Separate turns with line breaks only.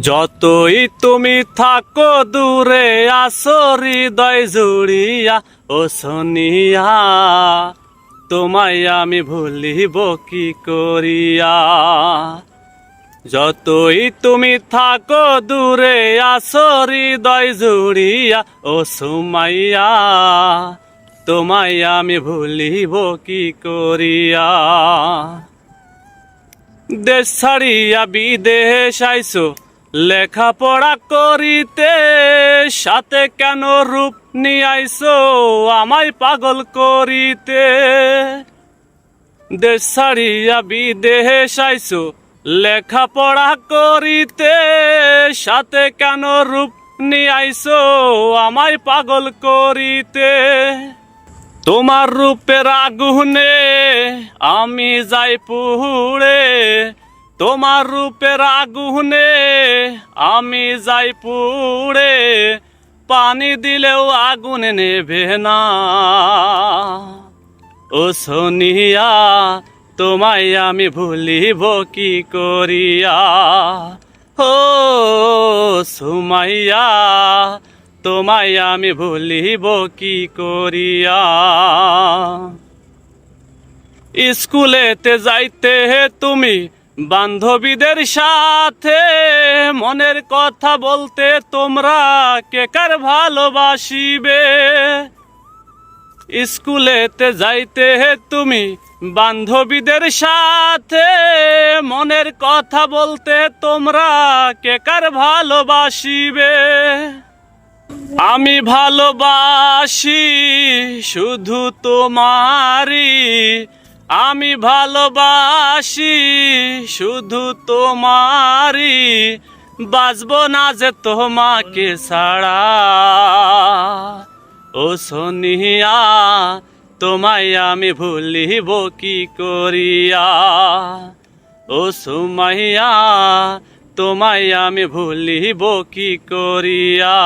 যতই তুমি থাকো দূরে আসো হৃদয় জুড়িয়া, ও সোনিয়া, তোমায় আমি ভুলিব কি করিয়া? যতই তুমি থাকো দূরে আসো হৃদয় জুড়িয়া, ও সুমাইয়া, তোমায় আমি ভুলিব কি করিয়া? দেশ ছাড়িয়া বিদেশ আইসো লেখাপড়া করিতে, সাথে কেন রূপ নিয়ে আইসো আমায় পাগল করিতে? দেশ ছাড়িয়া বিদেশ আইসো লেখাপড়া করিতে, সাথে কেন রূপ নিয়ে আইসো আমায় পাগল করিতে? তোমার রূপের আগুনে আমি যাই পুড়ে তোমার রূপের আগুনে আমি যাই পুড়ে, পানি দিলেও আগুন নেবে না। ও সোনিয়া, তোমায় আমি ভুলিব কি করিয়া? ও সুমাইয়া, তোমায় আমি ভুলিব কি করিয়া? স্কুলেতে যাইতে তুমি বান্ধবীদের সাথে মনের কথা বলতে তোমরা কে কার ভালোবাসিবে? স্কুলেতে যাইতে তুমি বান্ধবীদের সাথে মনের কথা বলতে তোমরা কে কার ভালোবাসিবে? আমি ভালোবাসি শুধু তোমারি আমি ভালোবাসি, শুধু তোমারি বাজব না যে তোমাকে ছাড়া। ও সোনিয়া, তোমায় আমি ভুলিব কি করিয়া? ও সুমাইয়া, তোমায় আমি ভুলিব কি করিয়া?